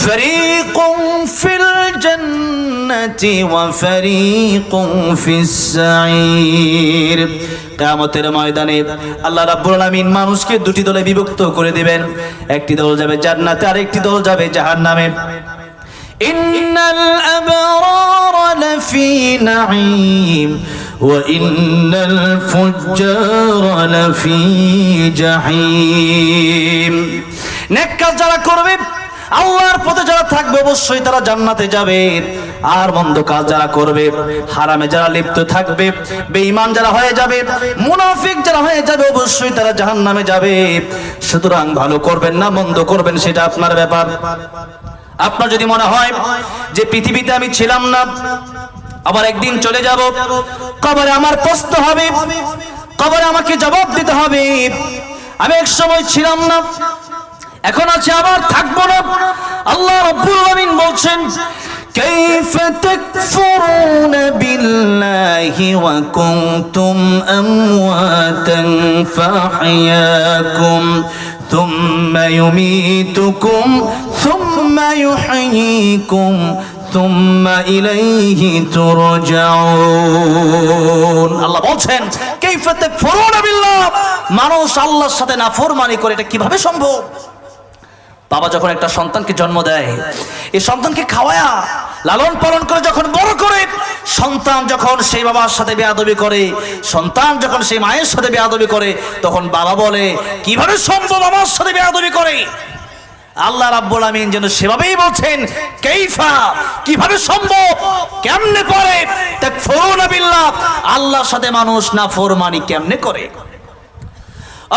فريق في الجنة وفريق في السعير কিয়ামতের ময়দানে আল্লাহ রাব্বুল আলামিন মানুষকে দুটি দলে বিভক্ত করে দিবেন একটি দল যাবে জান্নাতে আর একটি দল যাবে জাহান্নামে إن الأبرار لفي نعيم وإن الفجار لفي جحيم নেককার যারা করবে আল্লাহর পথে যারা থাকবে অবশ্যই তারা জান্নাতে যাবে। আর মন্দ কাজ যারা করবে, হারামে যারা লিপ্ত থাকবে, বেঈমান যারা হয়ে যাবে, মুনাফিক যারা হয়ে যাবে, অবশ্যই তারা জাহান্নামে যাবে। সুতরাং ভালো করবেন না, মন্দ করবেন, সেটা আপনার ব্যাপার। আপনার যদি মনে হয় যে পৃথিবীতে আমি ছিলাম না, আবার একদিন চলে যাব, কবরে আমার প্রশ্ন হবে, কবরে আমাকে জবাব দিতে হবে। আমি এক সময় ছিলাম না এখন আছে আবার থাকবো না আল্লাহ রাব্বুল আলামিন বলছেন كيف تكفرون بالله وكنتم أمواتا فأحياكم ثم يميتكم ثم يحييكم ثم إليه ترجعون আল্লাহ বলছেন كيف تكفرون بالله মানুষ আল্লাহর সাথে নাফরমানি করে এটা কিভাবে সম্ভব বাবা যখন একটা সন্তানকে জন্ম দেয়, এই সন্তানকে খাওয়ায়া, লালন পালন করে যখন বড় করে, সন্তান যখন সেই বাবার সাথে বেয়াদবি করে, সন্তান যখন সেই মায়ের সাথে বেয়াদবি করে, তখন বাবা বলে, কীভাবে সম্ভব আমার সাথে বেয়াদবি করে? আল্লাহ রাব্বুল আমিন যেন সেভাবেই বলছেন, কাইফা, কীভাবে সম্ভব? কেমনে তাকফুরুনা বিল্লাহ, আল্লাহর সাথে মানুষ না ফরমানি কেমনে করে?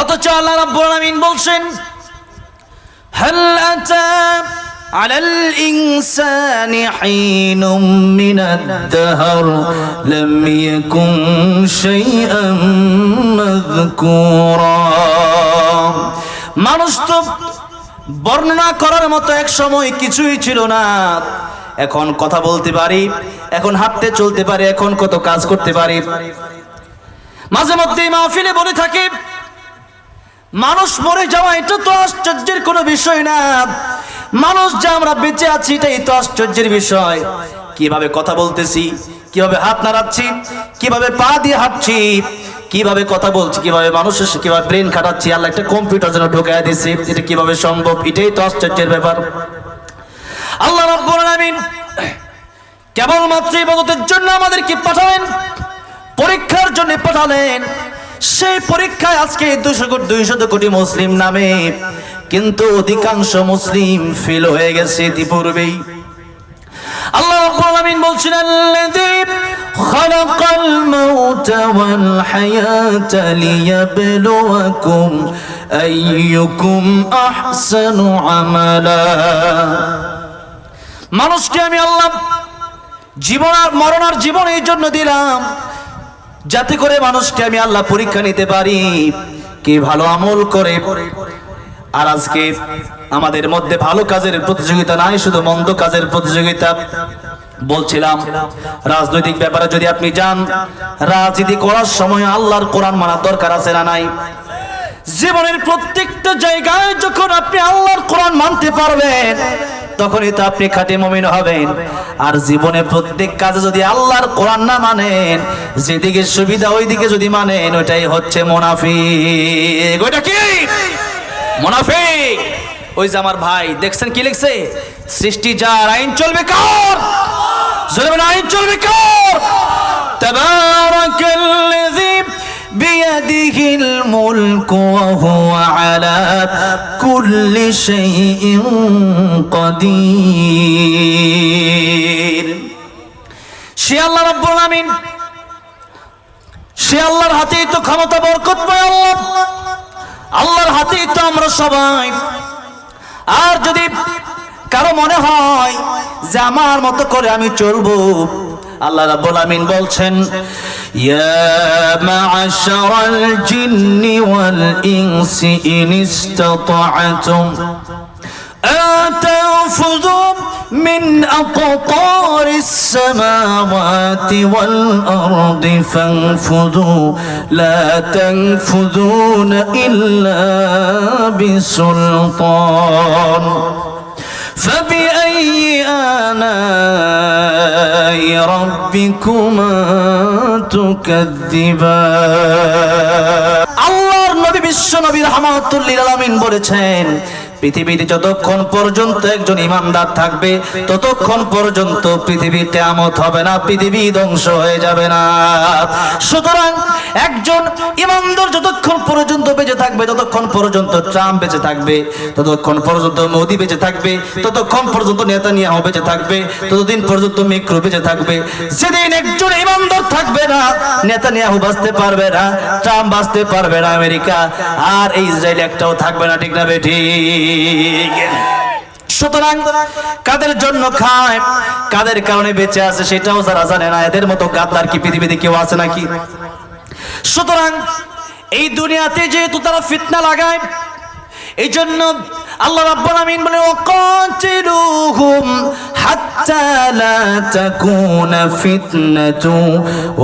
অথচ আল্লাহ রাব্বুল আমিন বলছেন هل أتى على الإنسان حين من الدهر لم يكن شيئا مذكورا মানুষ তো বর্ণনা করার মতো এক সময় কিছুই ছিল না এখন কথা বলতে পারি এখন হাঁটতে চলতে পারি এখন কত কাজ করতে পারি মাঝে মধ্যে মাহফিলে বলে থাকে মানুষ মরে যাওয়া, এটা তো আশ্চর্যের কোনো বিষয় না। মানুষ যা আমরা বেঁচে আছি, এটাই তো আশ্চর্যের বিষয়। কীভাবে কথা বলতেছি, কীভাবে হাত নাড়াচ্ছি, কীভাবে পা দিয়ে হাঁটছি, কীভাবে কথা বলছি, কীভাবে মানুষের কীভাবে ব্রেন খাটাচ্ছি, আল্লাহ একটা কম্পিউটার যেন ঢোকায় দিছে এটা কীভাবে সম্ভব, এটাই তো আশ্চর্যের ব্যাপার। আল্লাহ রাব্বুল আলামিন কেবলমাত্র ইবাদতের জন্য আমাদেরকে পাঠালেন, পরীক্ষার জন্য পাঠালেন সেই পরীক্ষায় আজকে দুশো কোটি দুইশত কোটি মুসলিম নামে। কিন্তু অধিকাংশ মুসলিম ফেল হয়ে গেছে ইতিপূর্বেই। আল্লাহ মানুষকে আমি আল্লাহ জীবন আর মরণ আর জীবন এই জন্য দিলাম। যাতে করে মানুষকে আমি আল্লাহ পরীক্ষা নিতে পারি। কে ভালো আমল করে। আর আজকে আমাদের মধ্যে ভালো কাজের প্রতিযোগিতা নাই, শুধু মন্দ কাজের প্রতিযোগিতা। বলছিলাম, রাজনৈতিক ব্যাপারে যদি আপনি যান, রাজনীতি করার সময় আল্লাহর কোরআন মানার দরকার আছে না নাই? জীবনের প্রত্যেকটা জায়গায় যখন আপনি আল্লাহর কোরআন মানতে পারবেন তখনই তো আপনি খাঁটি মমিন হবেন। আর জীবনে প্রত্যেক কাজে যদি আল্লাহর কোরআন না মানেন, যেদিকে সুবিধা ওইদিকে যদি মানেন, ওইটাই হচ্ছে মোনাফিক। ওইটা কি? মোনাফিক। ওই যে আমার ভাই, দেখছেন কি লিখছে? সৃষ্টি যার আইন চলবে কার? আইন চলবে কার? তাবারাকাল্লাযী بيده الملك وهو على كل شيء قدير সে আল্লাহ রাব্বুল আমিন সে আল্লাহর হাতেই তো ক্ষমতা বরকত পায় আল্লাহ আল্লাহর হাতেই তো আমরা সবাই আর যদি কারো মনে হয় যে আমার মতো করে আমি চলবো আল্লাহ রাব্বুল আমিন বলছেন ইয়া মা'শারাল জিন্নি ওয়াল ইনসি ইন ইসতাতা'তুম أتنفذوا من أقطار السماوات والأرض فانفذوا لا تنفذون إلا بسلطان فبأي آلاء ربكما تكذبان আল্লাহর নবী বিশ্ব নবী রহমাতুল্লিল আলামিন বলেছেন পৃথিবীতে যতক্ষণ পর্যন্ত একজন ইমানদার থাকবে, ততক্ষণ পর্যন্ত পৃথিবী কেয়ামত হবে না, পৃথিবী ধ্বংস হয়ে যাবে না। সুতরাং একজন ইমানদার যতক্ষণ পর্যন্ত বেঁচে থাকবে, ততক্ষণ পর্যন্ত ট্রাম্প বেঁচে থাকবে, ততক্ষণ পর্যন্ত মোদি বেঁচে থাকবে, ততক্ষণ পর্যন্ত নেতানিয়াহু বেঁচে থাকবে, ততদিন পর্যন্ত মিক্রো বেঁচে থাকবে। সেদিন একজন থাকবে না, নেতানিয়াহু বাঁচতে পারবে না, ট্রাম্প বাঁচতে পারবে না আমেরিকা, আর এই ইসরায়েল একটাও থাকবে না, ঠিক না বেঠি সুতরাং কাদের জন্য খায়, কাদের কারণে বেঁচে আছে সেটাও যারা জানে না, এদের মতো গাদ্দার কি পৃথিবীতে কেউ আছে নাকি? সুতরাং এই দুনিয়াতে যেহেতু তারা ফিতনা লাগায় এই জন্য আল্লাহ রাব্বুল আমিন বলে ওয়াকাতিলুহুম হাত্তা লা তাকুনা ফিতনাতু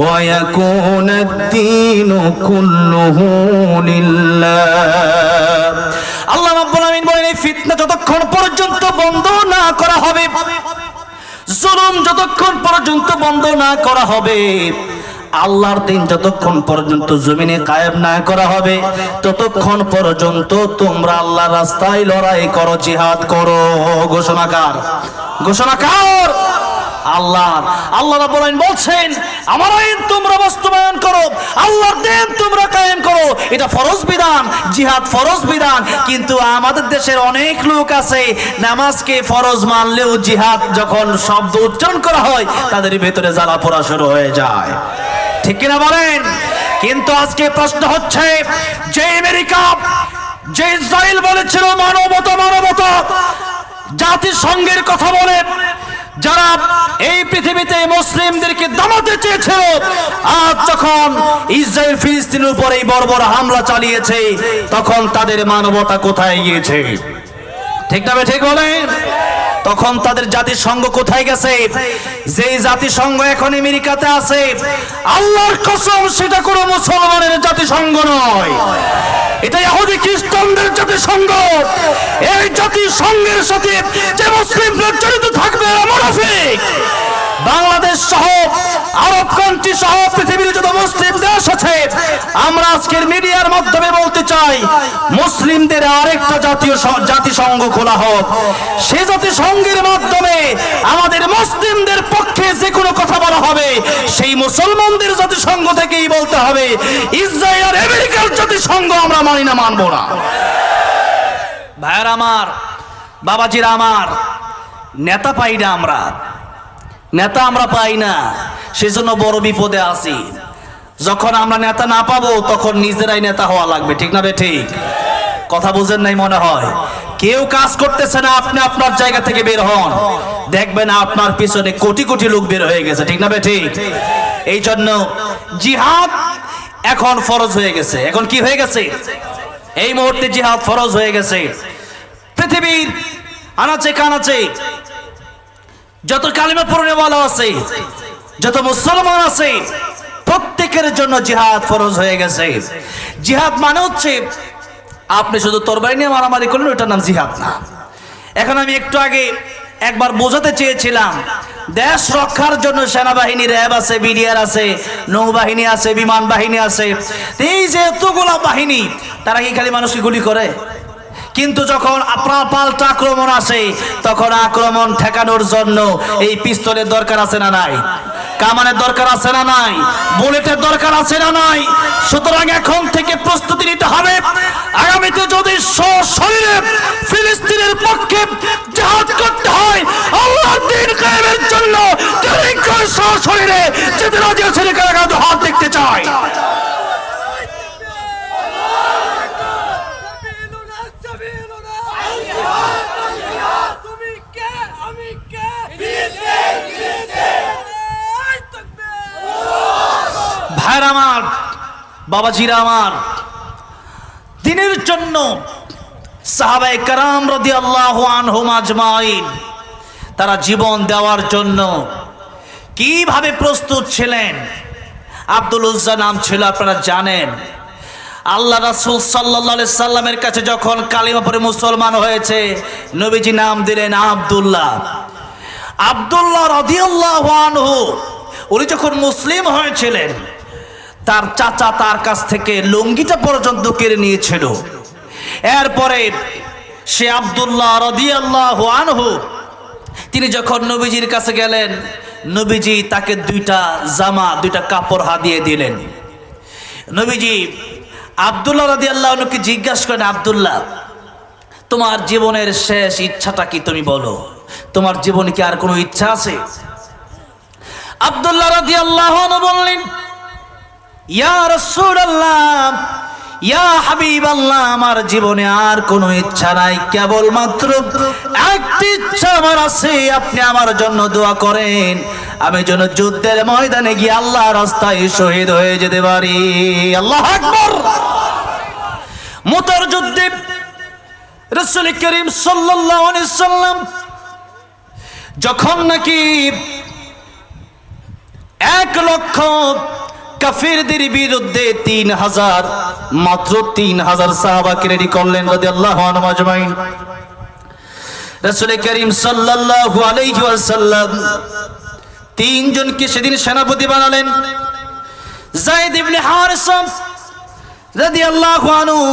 ওয়া ইয়াকুনা ad-দীনু কুল্লুহু লিল্লাহ. আল্লাহ রাব্বুল আমিন বলেন, এই ফিতনা যতক্ষণ পর্যন্ত বন্ধ না করা হবে, জুলুম যতক্ষণ পর্যন্ত বন্ধ না করা হবে আল্লাহর দিন যতক্ষণ পর্যন্ত জমিনে কায়েম না করা হবে, ততক্ষণ পর্যন্ত তোমরা আল্লাহর রাস্তায় লড়াই করো, জিহাদ করো। ঘোষণাকার। ঘোষণাকার। আল্লাহ আল্লাহ রাব্বুল আলামিন বলছেন, আমার আইন তোমরা বাস্তবায়ন করো, আল্লাহর দিন তোমরা কায়েম করো। এটা ফরজ বিধান, জিহাদ ফরজ বিধান, কিন্তু আমাদের দেশের অনেক লোক আছে, নামাজকে ফরজ মানলেও জিহাদ যখন শব্দ উচ্চারণ করা হয়, তাদের ভেতরে জ্বালা পোড়া শুরু হয়ে যায়। ঠিক কিনা বলেন? কিন্তু আজকে প্রশ্ন হচ্ছে, যে আমেরিকা, যে ইসরায়েল বলেছিল মানবতা মানবতা, জাতিসংঘের কথা বলে, যারা এই পৃথিবীতে মুসলিমদেরকে দমাতে চেয়েছিল, আজ যখন ইসরায়েল ফিলিস্তিনের উপর এই বড় হামলা চালিয়েছে, তখন তাদের মানবতা কোথায় গিয়েছে? ঠিক না ঠিক বলেন? তখন তাদের জাতিসংঘ কোথায় গেছে? যেই জাতিসংঘ এখন আমেরিকাতে আছে, আল্লাহর কসম, সেটা কোনো মুসলমানের জাতিসংঘ নয়। এটা ইহুদি খ্রিস্টানদের জাতিসংঘ। এই জাতিসংঘের সাথে যে মুসলিমরা জড়িত থাকবে মুনাফিক। বাংলাদেশ সহ আরব কান্ট্রি সহ পৃথিবীর যত মুসলিম দেশ আছে, আমরা আজকের মিডিয়ার মাধ্যমে বলতে চাই, মুসলিমদের আরেকটা জাতীয় জাতিসংঘ খোলা হোক। সে জাতিসংঘের মাধ্যমে আমাদের মুসলিমদের পক্ষে যে কোনো কথা বলা হবে, সেই মুসলমানদের জাতিসংঘ থেকেই বলতে হবে, ইসরায়েল আর আমেরিকার জাতিসংঘ আমরা মানি না, মানবো না। ভাইয়ার আমার, বাবাজিরা আমার, নেতা পাই না আমরা নেতা আমরা পাই না, সেজন্য বড় বিপদে আছি। যখন আমরা নেতা না পাবো, তখন নিজেরাই নেতা হওয়া লাগবে, ঠিক না ঠিক? কথা বুঝেন নাই মনে হয়? কেউ কাজ করতেছে না, আপনি আপনার জায়গা থেকে বের হন। দেখবেন আপনার পিছনে কোটি কোটি লোক বের হয়ে গেছে, ঠিক না বে ঠিক? এই জন্য জিহাদ এখন ফরজ হয়ে গেছে। এখন কি হয়ে গেছে? এই মুহূর্তে জিহাদ ফরজ হয়ে গেছে। পৃথিবীর আনাচে কানাচে যত কালিমা পড়নে বলা আছে, যত মুসলমান আছে, প্রত্যেকের জন্য জিহাদ ফরজ হয়ে গেছে। জিহাদ মানে হচ্ছে, আপনি শুধু তরবারি নিয়ে মারামারি করলেন, ওটার নাম জিহাদ না। এখন আমি একটু আগে একবার বোঝাতে চেয়েছিলাম, দেশ রক্ষার জন্য সেনাবাহিনী র্যাব আছে, বিডিআর আছে, নৌবাহিনী আছে, বিমান বাহিনী আছে। এই যে এতগুলা বাহিনী, তারা কি খালি মানুষকে গুলি করে? কিন্তু যখন আপনার পাল্টা আক্রমণ আসে, তখন আক্রমণ ঠেকানোর জন্য এই পিস্তলের দরকার আছে না নাই? কামানের দরকার আছে না নাই? বুলেটের দরকার আছে না নাই? সুতরাং এখন থেকে প্রস্তুতি নিতে হবে। আগামীতে যদি শরীরে ফিলিস্তিনের পক্ষে জাহাজ করতে হয় আল্লাহ দিন কায়েমের জন্য শরীরে যেতে রাজি আছে হাত দেখতে চায়। আমার, বাবাজিরা আমার, দিনের জন্য সাহাবাই কারাম রদি আল্লাহ আজমাইন, তারা জীবন দেওয়ার জন্য কীভাবে প্রস্তুত ছিলেন? আব্দুল উজ্জা নাম ছিল, আপনারা জানেন। আল্লাহ রাসূল আলাইহি সাল্লামের কাছে যখন কালিমা পড়ে মুসলমান হয়েছে, নবীজি নাম দিলেন আব্দুল্লাহ। আব্দুল্লাহ রাদিয়াল্লাহু আনহু, উনি যখন মুসলিম হয়েছিলেন তার চাচা তার কাছ থেকে লুঙ্গিটা পর্যন্ত কেড়ে নিয়েছিল। এরপরে সে আব্দুল্লাহ রাদিয়াল্লাহু আনহু, তিনি যখন নবীজির কাছে গেলেন, নবীজি তাকে দুইটা জামা, দুইটা কাপড় হাদিয়ে দিলেন। নবীজি আবদুল্লাহ রাদি আল্লাহকে জিজ্ঞাসা করেন, আবদুল্লাহ, তোমার জীবনের শেষ ইচ্ছাটা কি তুমি বলো? তোমার জীবনে কি আর কোনো ইচ্ছা আছে? আবদুল্লাহ রাদি আল্লাহ বললেন ইয়া আমার জীবনে আর কোনো ইচ্ছা নাই কেবলমাত্র একটি ইচ্ছা আমার আছে, আপনি আমার জন্য দোয়া করেন। আমি যেন যুদ্ধের ময়দানে গিয়ে আল্লাহ রাস্তায় শহীদ হয়ে যেতে পারি। আল্লাহ আকবার! যুদ্ধে রসুল করিম সাল্লাল্লাহু আলাইহি সাল্লাম যখন নাকি এক লক্ষ কাফিরদের বিরুদ্ধে তিন হাজার, মাত্র তিন হাজার সাহাবাকে রেডি করলেন আল্লাহ রসুল করিম আলাইহি ওয়াসাল্লাম তিনজনকে সেদিন সেনাপতি বানালেন। হারিসা রাদিয়াল্লাহু আনহু,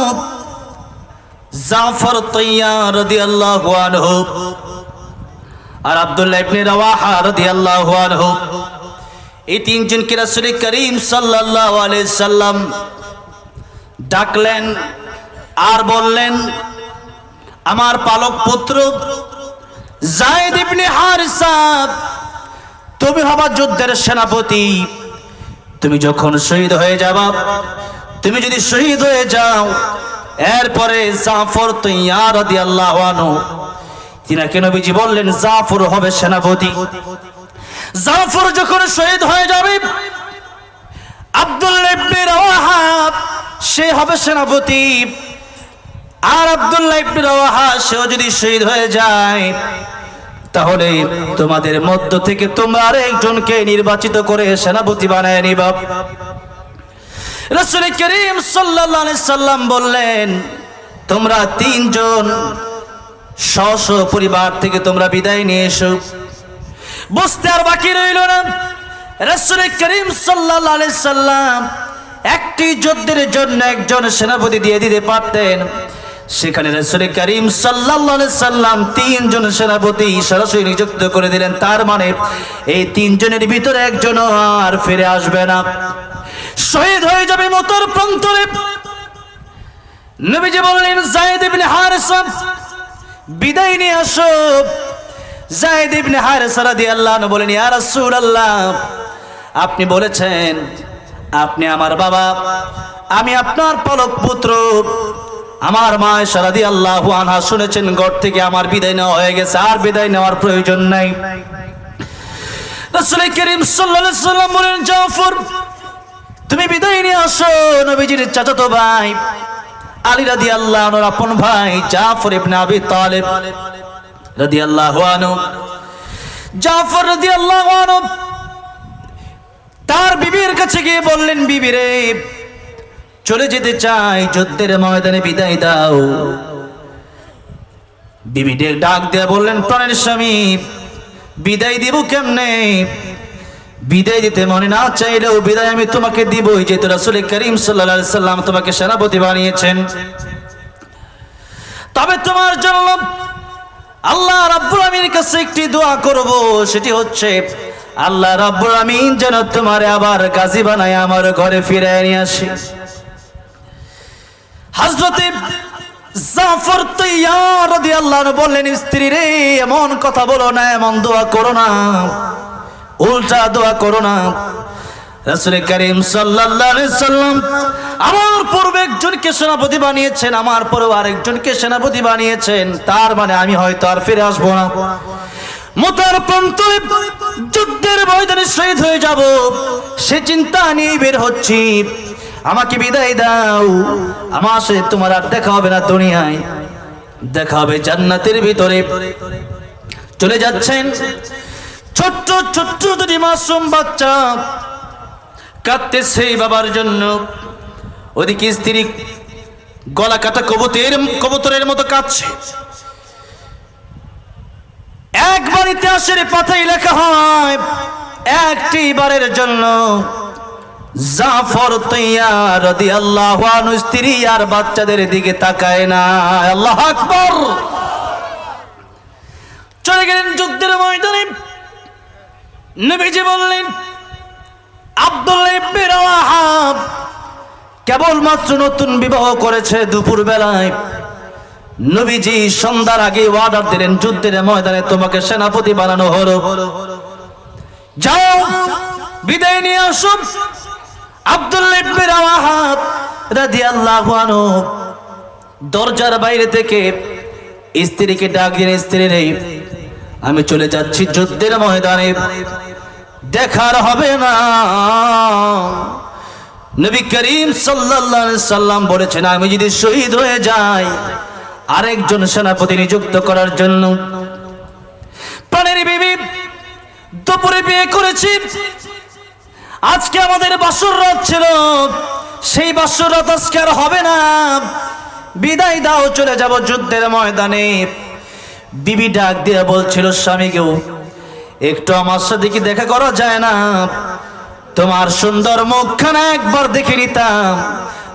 জাফর রাদিয়াল্লাহু আনহু, আর আব্দুল্লাহ ইবনে রাওয়াহা আনহু। এই তিনজনকে রাসূল করিম আলাইহি সাল্লাম ডাকলেন আর বললেন, আমার পালক পুত্র তুমি হবা যুদ্ধের সেনাপতি। তুমি যখন শহীদ হয়ে যাবা, তুমি যদি শহীদ হয়ে যাও, এরপরে জাফর তুইয়া রাদিয়াল্লাহু আনহু, তিনাকে নবীজি বললেন, জাফর হবে সেনাপতি। জাফর যখন শহীদ হয়ে যাবে সে হবে সেনাপতি। আর আব্দুল্লাহ সেও যদি শহীদ হয়ে যায়, তাহলে তোমাদের মধ্য থেকে তোমরা আরেকজনকে নির্বাচিত করে সেনাপতি বানায় নিবা। রসুল করিম সাল্লাম বললেন, তোমরা তিনজন স্ব পরিবার থেকে তোমরা বিদায় নিয়ে এসো। বুঝতে আর বাকি রইল না। রসুল করিম আলাইহি সাল্লাম একটি যুদ্ধের জন্য একজন সেনাপতি দিয়ে দিতে পারতেন। সেখানে রসুল করিম আলাইহি সাল্লাম তিনজন সেনাপতি সরাসরি নিযুক্ত করে দিলেন। তার মানে এই তিনজনের ভিতরে একজন আর ফিরে আসবে না। শহীদ হয়ে যাবে মতর প্রান্তরে। নবীজি বললেন, জায়েদ ইবনে হারিসা, বিদায় নিয়ে আসো। জায়েদ ইবনে হারিসা রাদিয়াল্লাহু আনহু বলেন, ইয়া রাসূলুল্লাহ, আপনি বলেছেন, আপনি আমার বাবা, আমি আপনার পলক পুত্র। আমার মা সারাদি আল্লাহ আনহা শুনেছেন, ঘর থেকে আমার বিদায় নেওয়া হয়ে গেছে, আর বিদায় নেওয়ার প্রয়োজন নাই। রাসূল করিম সাল্লাল্লাহু আলাইহি সাল্লাম বলেন, জাফর, তুমি বিদায় নিয়ে আসো, নবীজির চাচাতো ভাই, আলী রাদিয়াল্লাহু আনহুর আপন ভাই, জাফর ইবনে আবি তালিব। জাফর তার বিবির কাছে গিয়ে বললেন, বিবি রে, চলে যেতে চাই, যুদ্ধের ময়দানে বিদায় দাও। বিবি ডাক দিয়ে বললেন, প্রাণের স্বামী, বিদায় দিব কেমনে? বিদায় দিতে মনে না চাইলেও বিদায় আমি তোমাকে দিবই, যেহেতু রাসুল করিম সাল্লা সাল্লাম তোমাকে সেনাপতি বানিয়েছেন। তবে তোমার জন্য আল্লাহ রাব্বুল আমিনের কাছে একটি দোয়া করব, সেটি হচ্ছে, আল্লাহ রাব্বুল আমিন যেন তোমার আবার গাজী বানায়, আমার ঘরে ফিরে নিয়ে আসে। হযরতে জাফর তৈয়ার আনহু বললেন, স্ত্রী রে, এমন কথা বলো না, এমন দোয়া করো না, উল্টা দোয়া করো না। রাসূল করিম সাল্লাম আমার পূর্বে একজনকে সেনাপতি বানিয়েছেন, আমার পরেও আরেকজনকে সেনাপতি বানিয়েছেন। তার মানে আমি হয়তো আর ফিরে আসব না। মোতার প্রান্তরে যুদ্ধের ময়দানে শহীদ হয়ে যাব। সে চিন্তা নিয়ে বের হচ্ছি। আমাকে বিদায় দাও। আমার সাথে তোমার আর দেখা হবে না দুনিয়ায়। দেখা হবে জান্নাতের ভিতরে। চলে যাচ্ছেন ছোট্ট ছোট্ট দুটি মাসুম বাচ্চা। কাঁদতে সেই বাবার জন্য। ওদিকে স্ত্রী গলা কাটা কবুতরের কবুতরের মতো কাঁদছে। একবার ইতিহাসের পাতায় লেখা হয়, একটি বারের জন্য জাফর তৈয়ার আনহু স্ত্রী আর বাচ্চাদের দিকে তাকায় না। আল্লাহ আকবার। চলে গেলেন যুদ্ধের ময়দানে। নবীজি বললেন আব্দুল্লাহ কেবলমাত্র নতুন বিবাহ করেছে দুপুর বেলায় নবীজি সন্ধ্যার আগে অর্ডার দিলেন, যুদ্ধের ময়দানে তোমাকে সেনাপতি বানানো হলো। যাও, বিদায় নিয়ে আসো। আব্দুল্লাহ ইবনে রাওয়াহা রাদিয়াল্লাহু আনহু দরজার বাইরে থেকে স্ত্রীকে ডাক দিয়ে স্ত্রী নেই আমি চলে যাচ্ছি যুদ্ধের ময়দানে। দেখার হবে না। নবী করিম আলাইহি সাল্লাম বলেছেন, আমি যদি শহীদ হয়ে যাই, আরেকজন সেনাপতি নিযুক্ত করার জন্য প্রাণের বিবি দুপুরে বিয়ে করেছি। আজকে আমাদের বাসর রাত ছিল, সেই বাসর রাত আজকে আর হবে না। বিদায় দাও, চলে যাব যুদ্ধের ময়দানে। বিবি ডাক দিয়ে বলছিল স্বামীকেও একটু আমার সাথে কি দেখা করা যায় না। তোমার সুন্দর মুখখানা একবার দেখে নিতাম।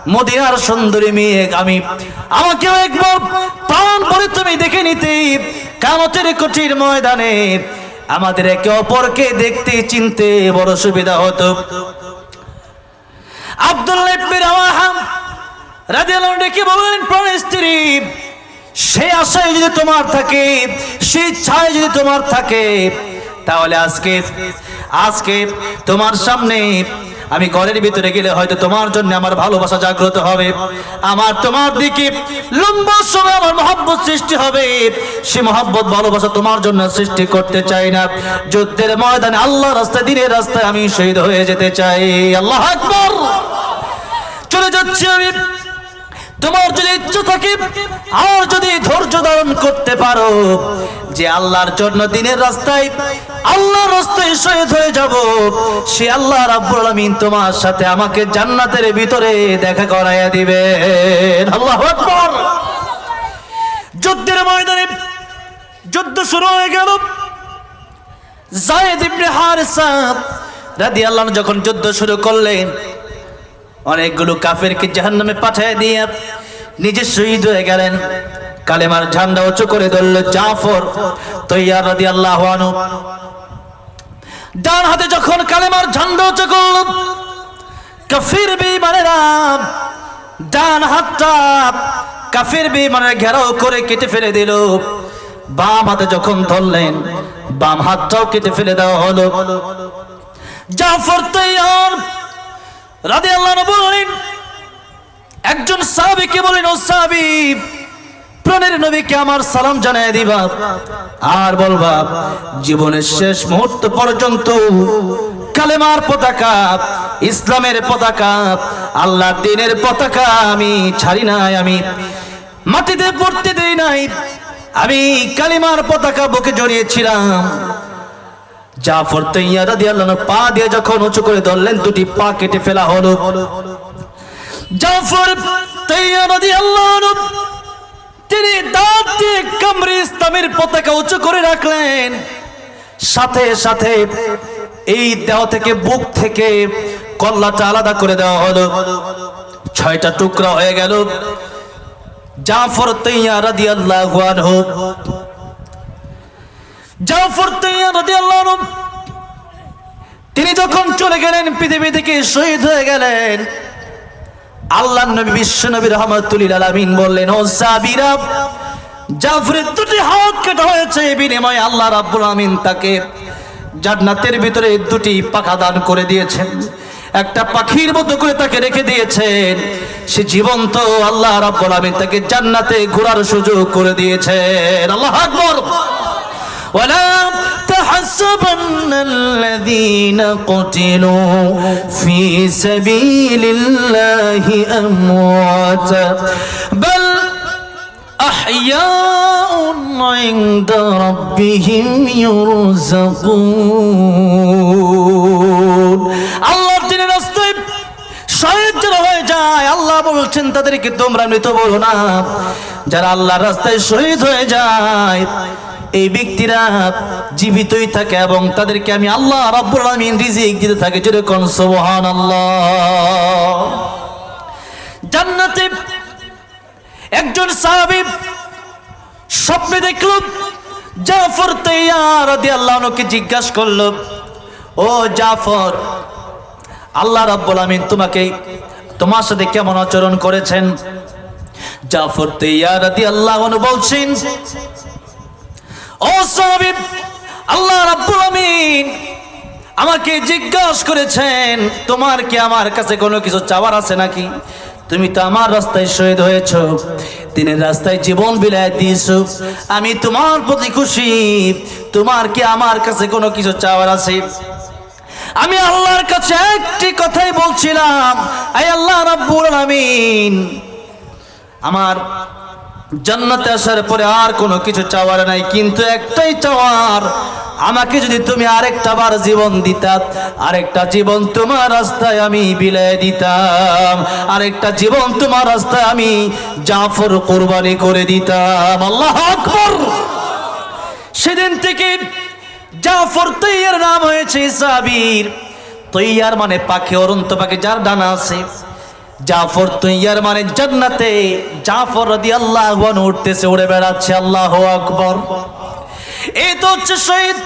মদিনার সুন্দরী মেয়ে আমি। আমাকেও একবার প্রাণ পরে তুমি দেখে নিতে। কামতের কঠিন ময়দানে আমাদের একে অপরকে দেখতে, চিনতে বড় সুবিধা হতো। আব্দুল্লাহ আনহু ডেকে বললেন, প্রাণ স্ত্রী সেই আশায় যদি তোমার থাকে সেই ইচ্ছায় যদি তোমার থাকে তাহলে আজকে আজকে তোমার সামনে আমি ঘরের ভিতরে গেলে হয়তো তোমার জন্য আমার ভালোবাসা জাগ্রত হবে। আমার তোমার দিকে লম্বা সময় আমার মহব্বত সৃষ্টি হবে। সে মহব্বত, ভালোবাসা তোমার জন্য সৃষ্টি করতে চাই না। যুদ্ধের ময়দানে আল্লাহ রাস্তায় দিনের রাস্তায় আমি শহীদ হয়ে যেতে চাই। আল্লাহ আকবর। চলে যাচ্ছি আমি। তোমার যদি ইচ্ছা থাকে আর যদি ধৈর্য ধারণ করতে পারো, যে আল্লাহর জন্য দিনের রাস্তায় আল্লাহর রাস্তায় শহীদ হয়ে যাব, সে আল্লাহ রাব্বুল আলামিন তোমার সাথে আমাকে জান্নাতের ভিতরে দেখা করাইয়া দিবে। আল্লাহু আকবার। যুদ্ধের ময়দানে যুদ্ধ শুরু হয়ে গেল। জায়েদ ইবনে হারিসা রাদিয়াল্লাহু যখন যুদ্ধ শুরু করলেন অনেকগুলো কাফেরকে জাহান্নামে পাঠিয়ে দিয়ে নিজে শহীদ হয়ে গেলেন। কালেমার ঝান্ডা উঁচু করে ধরল জাফর তৈয়ার রাদি আল্লাহ ডান হাতে যখন কালেমার ঝান্ডা উঁচু করল, কাফির বিমানেরা ডান হাতটা কাফির বিমানের ঘেরাও করে কেটে ফেলে দিল। বাম হাতে যখন ধরলেন, বাম হাতটাও কেটে ফেলে দেওয়া হলো। জাফর তৈয়ার রাধে আল্লাহ বললেন, একজন সাহাবিকে বলেন ও সাহাবি, প্রাণের নবীকে আমার সালাম জানাই দিবা আর বলবা জীবনের শেষ মুহূর্ত পর্যন্ত কালেমার পতাকা, ইসলামের পতাকা আল্লাহ দিনের পতাকা আমি ছাড়ি নাই, আমি মাটিতে পড়তে দেই নাই। আমি কালিমার পতাকা বুকে জড়িয়েছিলাম। জাফর তৈয়া রাদিয়াল্লাহু পা দিয়ে যখন উঁচু করে ধরলেন, দুটি পা কেটে ফেলা হলো। জাফর তৈয়া রাদিয়াল্লাহু তিনি দাঁত দিয়ে কামরি ইসলামের পতাকা উঁচু করে রাখলেন। সাথে সাথে এই দেহ থেকে, বুক থেকে কল্লাটা আলাদা করে দেওয়া হলো। ছয়টা টুকরা হয়ে গেল। জাফর তৈয়া রাদিয়াল্লাহু আনহু জাফর তিনি যখন চলে গেলেন, পৃথিবী থেকে শহীদ হয়ে গেলেন আল্লাহ নবী বিশ্ব নবী রহমতুল্লিল আলামিন বললেন, ও সাবিরা জাফরের দুটি হাত কেটে হয়েছে বিনিময়ে আল্লাহ রাব্বুল আমিন তাকে জান্নাতের ভিতরে দুটি পাখা দান করে দিয়েছেন। একটা পাখির মতো করে তাকে রেখে দিয়েছেন। সে জীবন্ত আল্লাহ রাব্বুল আমিন তাকে জান্নাতে ঘোরার সুযোগ করে দিয়েছেন। আল্লাহ আকবার! ولا تحسبن الذين قتلوا في سبيل الله أمواتا بل أحياء عند ربهم يرزقون الله দিনের রাস্তায় শহীদ যারা হয়ে যায় আল্লাহ বলছেন তাদেরকে তোমরা মৃত বলো না যারা আল্লাহর রাস্তায় শহীদ হয়ে যায় এই ব্যক্তিরা জীবিতই থাকে এবং তাদেরকে আমি আল্লাহ রাব্বুল আলামিন রিজিক দিতে থাকে যেরকম সুবহানাল্লাহ। জান্নাতে একজন সাহাবী স্বপ্নে দেখল জাফর তৈয়ার আনহুকে জিজ্ঞাসা করল, ও জাফর, আল্লাহ রাব্বুল আমিন তোমাকে, তোমার সাথে কেমন আচরণ করেছেন? জাফর তৈয়ার আনহু বলছেন ও আল্লাহ রাব্বুল আমিন আমাকে জিজ্ঞাসা করেছেন, তোমার কি আমার কাছে কোনো কিছু চাওয়ার আছে নাকি? তুমি তো আমার রাস্তায় শহীদ হয়েছ, দিনের রাস্তায় জীবন বিলায় দিয়েছ, আমি তোমার প্রতি খুশি, তোমার কি আমার কাছে কোনো কিছু চাওয়ার আছে? আমি আল্লাহর কাছে একটি কথাই বলছিলাম আই আল্লাহ রাব্বুল আলামিন আমার জান্নাতে আসার পরে আর কোনো কিছু চাওয়ার নাই, কিন্তু একটাই চাওয়ার, আমাকে যদি তুমি আরেকটা বার জীবন দিতা, আরেকটা জীবন তোমার রাস্তায় আমি বিলাই দিতাম, আরেকটা জীবন তোমার রাস্তায় আমি জাফর কোরবানি করে দিতাম। আল্লাহ আকবর! সেদিন থেকে জাফর তৈয়ার নাম হয়েছে সাবির তৈয়ার মানে পাখি, অরন্ত পাখি, যার ডানা আছে। জাফর তৈয়ার মানে জান্নাতে। জাফর রাদি আল্লাহ উঠতেছে, উড়ে বেড়াচ্ছে, আল্লাহ আকবর। এই তো হচ্ছে শহীদ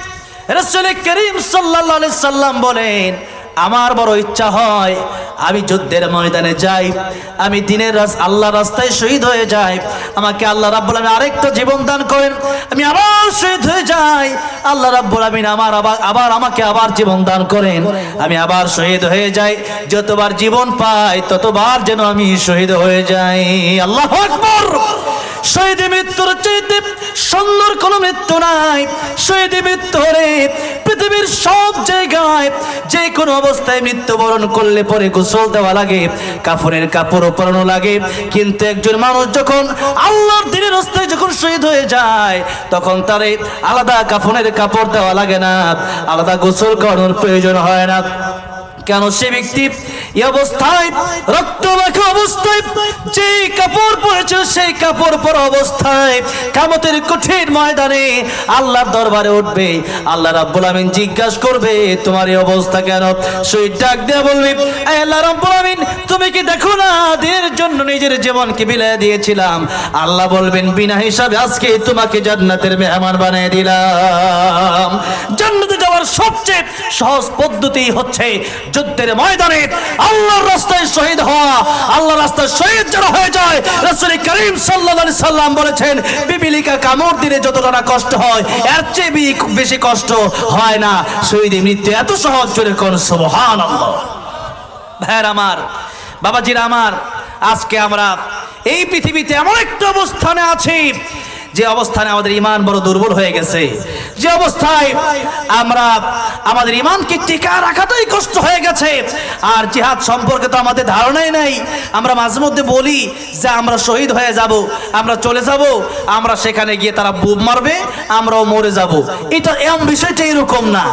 রসুল করিম সাল্লাহ সাল্লাম বলেন আমার বড় ইচ্ছা হয়, আমি যুদ্ধের ময়দানে যাই, আমি দিনের রাস আল্লাহ রাস্তায় শহীদ হয়ে যাই, আমাকে আল্লাহ রাব্বুল আমিন আরেকটা জীবন দান করেন, আমি আবার শহীদ হয়ে যাই, আল্লাহ রাব্বুল আমিন আমার আবার আবার আমাকে আবার জীবন দান করেন, আমি আবার শহীদ হয়ে যাই, যতবার জীবন পাই, ততবার যেন আমি শহীদ হয়ে যাই, আল্লাহ আকবর! শহীদ মৃত্যুর চাইতে সুন্দর কোন মৃত্যু নাই। শহীদ মৃত্যু পৃথিবীর সব জায়গায় যে কোনো অবস্থায় মৃত্যুবরণ করলে পরে গোসল দেওয়া লাগে কাপড়ের কাপড় পরানো লাগে। কিন্তু একজন মানুষ যখন আল্লাহর দিনের রাস্তায় যখন শহীদ হয়ে যায়, তখন তারে আলাদা কাফনের কাপড় দেওয়া লাগে না। আলাদা গোসল করানোর প্রয়োজন হয় না। কেন সে ব্যক্তি অবস্থায়, রক্ত মাখা অবস্থায় যে কাপড় পরেছিল সেই কাপড় পরা অবস্থায় কামতের কঠিন ময়দানে আল্লাহর দরবারে উঠবে। আল্লাহ রাব্বুল আমিন জিজ্ঞাসা করবে, তোমার এই অবস্থা কেন? ডাক দিয়ে আল্লাহ রাব্বুল আমিন তুমি কি দেখো না জন্য নিজের জীবনকে বিলাই দিয়েছিলাম? আল্লাহ বলবেন, বিনা হিসাবে আজকে তোমাকে জান্নাতের মেহমান বানিয়ে দিলাম। জান্নাতে যাওয়ার সবচেয়ে সহজ পদ্ধতি হচ্ছে যুদ্ধের ময়দানে আল্লাহর রাস্তায় শহীদ হওয়া, আল্লাহর রাস্তায় শহীদ যারা হয়ে যায়, রাসূল করিম আলাইহি সাল্লাম বলেছেন বিবিলিকা কামড় দিলে যতটা না কষ্ট হয়, এর চেয়ে বি- বেশি কষ্ট হয় না। শহীদের মৃত্যু এত সহজ জোরে কোন, সুবহানাল্লাহ। ভাইয়ের আমার, বাবাজির আমার, আজকে আমরা এই পৃথিবীতে এমন একটা অবস্থানে আছি যে অবস্থানে আমাদের ইমান বড় দুর্বল হয়ে গেছে, যে অবস্থায় আমরা আমাদের ইমানকে টিকা রাখাটাই কষ্ট হয়ে গেছে, আর জিহাদ সম্পর্কে তো আমাদের ধারণাই নাই। আমরা মাঝে মধ্যে বলি যে আমরা শহীদ হয়ে যাব, আমরা চলে যাব, আমরা সেখানে গিয়ে তারা বুব মারবে, আমরাও মরে যাব। এটা এমন বিষয়টা এরকম না।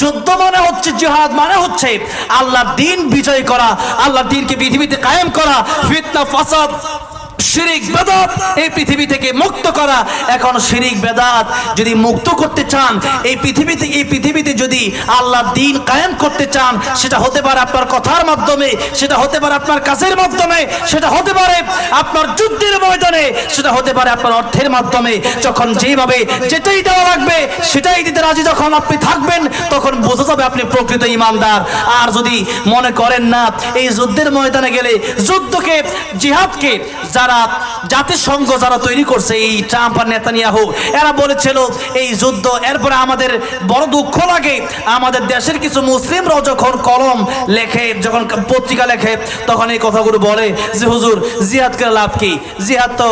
যুদ্ধ মানে হচ্ছে জিহাদ মানে হচ্ছে আল্লাহর দিন বিজয় করা, আল্লাহর দিনকে পৃথিবীতে কায়েম করা, ফিতনা, ফাসাদ। শিরিক বেদাত এই পৃথিবী থেকে মুক্ত করা। এখন শিরিক বেদাত যদি মুক্ত করতে চান, এই পৃথিবীতে এই পৃথিবীতে যদি আল্লাহর দিন কায়েম করতে চান, সেটা হতে পারে আপনার কথার মাধ্যমে, সেটা হতে পারে আপনার কাজের মাধ্যমে, সেটা হতে পারে আপনার যুদ্ধের ময়দানে, সেটা হতে পারে আপনার অর্থের মাধ্যমে। যখন যেভাবে যেটাই দেওয়া লাগবে, সেটাই দিতে রাজি যখন আপনি থাকবেন, তখন বোঝা যাবে আপনি প্রকৃত ইমানদার। আর যদি মনে করেন না, এই যুদ্ধের ময়দানে গেলে যুদ্ধকে, জিহাদকে যারা জাতিসংঘ যারা তৈরি করছে, এই ট্রাম্প আর নেতানিয়া হোক এরা বলেছিল, এই যুদ্ধ, এরপরে আমাদের বড় দুঃখ লাগে। আমাদের দেশের কিছু মুসলিমরাও যখন কলম লেখে, যখন পত্রিকা লেখে, তখন এই কথাগুলো বলে যে, হুজুর জিহাদ করে লাভ কি? জিহাদ তো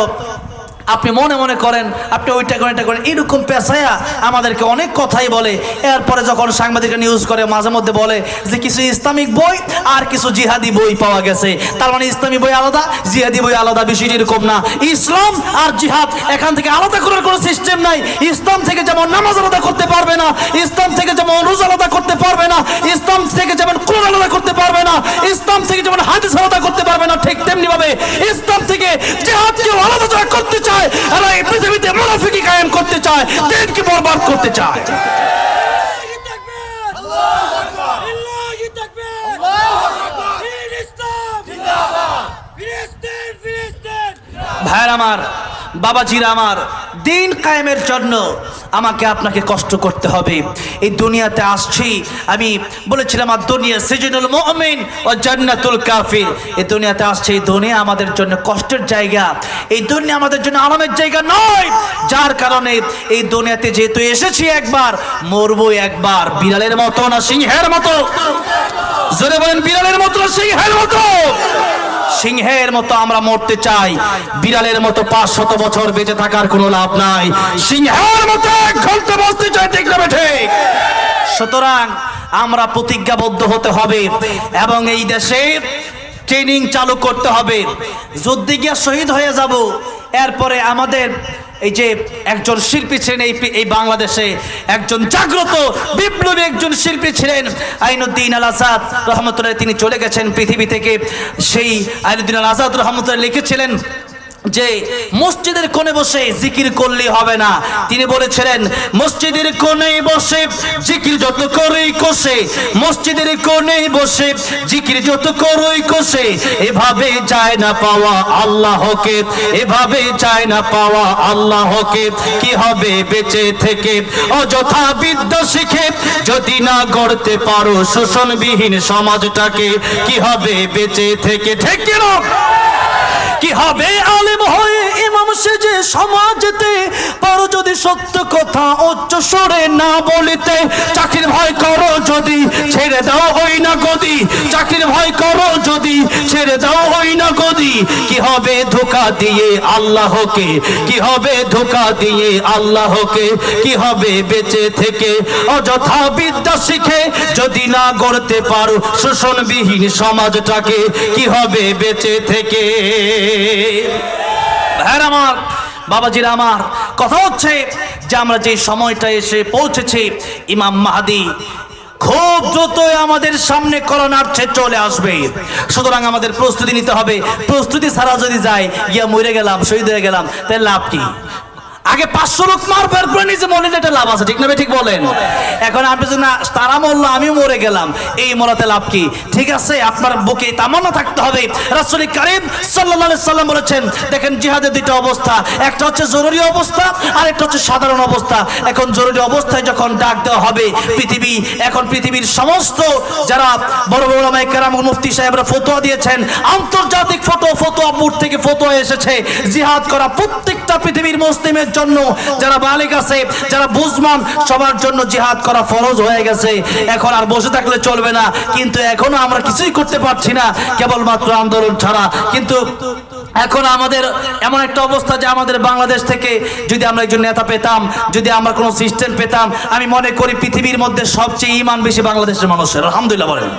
আপনি মনে মনে করেন, আপনি ওইটা করেন, এটা করেন। এরকম পেশায়া আমাদেরকে অনেক কথাই বলে। এরপরে যখন সাংবাদিকরা নিউজ করে, মাঝে মধ্যে বলে যে কিছু ইসলামিক বই আর কিছু জিহাদি বই পাওয়া গেছে। তার মানে ইসলামী বই আলাদা, জিহাদি বই আলাদা, বিষয়টি এরকম না। ইসলাম আর জিহাদ, এখান থেকে আলাদা করার কোনো সিস্টেম নাই। ইসলাম থেকে যেমন নামাজ আলাদা করতে পারবে না, ইসলাম থেকে যেমন রোজা আলাদা করতে পারবে না, ইসলাম থেকে যেমন কোরআন আলাদা করতে পারবে না, ইসলাম থেকে যেমন হাদিস আলাদা করতে পারবে না ঠিক তেমনি ভাবে ইসলাম থেকে জিহাদকেও আলাদা যারা করতে চায় এরা এই পৃথিবীতে মুনাফিকি কায়েম করতে চায় দিনকে বরবাদ করতে চায়। ভাইয়ের আমার বাবাজির আমার দিন কায়েমের জন্য আমাকে আপনাকে কষ্ট করতে হবে। এই দুনিয়াতে আসছি, আমি বলেছিলাম, আর দুনিয়া সিজনুল মুমিন ও জান্নাতুল কাফির। এই দুনিয়াতে আসছে, এই দুনিয়া আমাদের জন্য কষ্টের জায়গা। এই দুনিয়া আমাদের জন্য আরামের জায়গা নয়। যার কারণে এই দুনিয়াতে যেহেতু এসেছি একবার, মরবো একবার। বিড়ালের মতো না, সিংহের মতো? জোরে বলেন, বিড়ালের মতো সিংহের মতো? সিংহের মতো আমরা মরতে চাই। বিড়ালের মতো পাঁচ শত বছর বেঁচে থাকার কোনো লাভ নাই। সিংহের মতো এক ঘণ্টা বসতে চাই ঠিক না ঠিক। সুতরাং আমরা প্রতিজ্ঞাবদ্ধ হতে হবে এবং এই দেশে ট্রেনিং চালু করতে হবে। যুদ্ধে গিয়া শহীদ হয়ে যাব, এরপরে আমাদের এই যে একজন শিল্পী ছিলেন এই এই বাংলাদেশে, একজন জাগ্রত, বিপ্লবী একজন শিল্পী ছিলেন আইনুদ্দিন আল আজাদ রহমতুল্লাহ। তিনি চলে গেছেন পৃথিবী থেকে। সেই আইনুদ্দিন আল আজাদ রহমতুল্লাহ লিখেছিলেন যে মসজিদের কোণে বসে জিকির করলে হবে না। তিনি বলেছিলেন, মসজিদের কোণে বসে জিকির যত করেই কষে, মসজিদের কোণে বসে জিকির যত করই কষে, এভাবে যায় না পাওয়া আল্লাহকে, এভাবে যায় না পাওয়া আল্লাহকে। কি হবে বেঁচে থেকে? অযথা বিদ্যা শিখে যদি না গড়তে পারো শোষণবিহীন সমাজটাকে, কি হবে বেঁচে থেকে? ঠিক কি হবে আলেম হয়ে সেজে সমাজেতে পারো যদি সত্য কথা উচ্চ স্বরে না বলিতে, চাকরির ভয় করো যদি ছেড়ে দাও ওই না গদি চাকরির ভয় করো যদি ছেড়ে দাও ওই না গদি কি হবে ধোকা দিয়ে আল্লাহকে? কি হবে ধোকা দিয়ে আল্লাহকে? কি হবে বেঁচে থেকে? অযথা বিদ্যা শিখে যদি না গড়তে পারো শোষণবিহীন সমাজটাকে, কি হবে বেঁচে থেকে? ভাইয়ের আমার, বাবাজির আমার, কথা হচ্ছে যে আমরা যে সময়টা এসে পৌঁছেছি, ইমাম মাহাদি খুব দ্রুতই আমাদের সামনে করোনার চলে আসবে। সুতরাং আমাদের প্রস্তুতি নিতে হবে। প্রস্তুতি ছাড়া যদি যায়, গিয়া মরে গেলাম, শহীদ হয়ে গেলাম, তাহলে লাভ কি? আগে পাঁচশো লোক মারবো এরপরে নিজে মনে একটা লাভ আছে, ঠিক না ঠিক বলেন। এখন আপনি যদি না, তারা মরলো, আমিও মরে গেলাম। এই মরাতে লাভ কি? ঠিক আছে, আপনার বুকে তামান্না থাকতে হবে। রাসূল কারীম আলাইহি সাল্লাম বলেছেন, দেখেন জিহাদের দুইটা অবস্থা। একটা হচ্ছে জরুরি অবস্থা, আর একটা হচ্ছে সাধারণ অবস্থা। এখন জরুরি অবস্থায় যখন ডাক দেওয়া হবে, পৃথিবী, এখন পৃথিবীর সমস্ত যারা বড় বড় কেরাম মুফতি সাহেবরা ফতোয়া দিয়েছেন, আন্তর্জাতিক ফটো, ফতোয়া বোর্ড থেকে ফতোয়া এসেছে। জিহাদ করা প্রত্যেকটা পৃথিবীর মুসলিমের জন্য যারা বালিক আছে, যারা বুঝমান, সবার জন্য জিহাদ করা ফরজ হয়ে গেছে। এখন আর বসে থাকলে চলবে না। কিন্তু এখনও আমরা কিছুই করতে পারছি না, কেবলমাত্র আন্দোলন ছাড়া। কিন্তু এখন আমাদের এমন একটা অবস্থা যে আমাদের বাংলাদেশ থেকে যদি আমরা একজন নেতা পেতাম, যদি আমরা কোনো সিস্টেম পেতাম, আমি মনে করি পৃথিবীর মধ্যে সবচেয়ে ইমান বেশি বাংলাদেশের মানুষের। আলহামদুলিল্লাহ বলেন।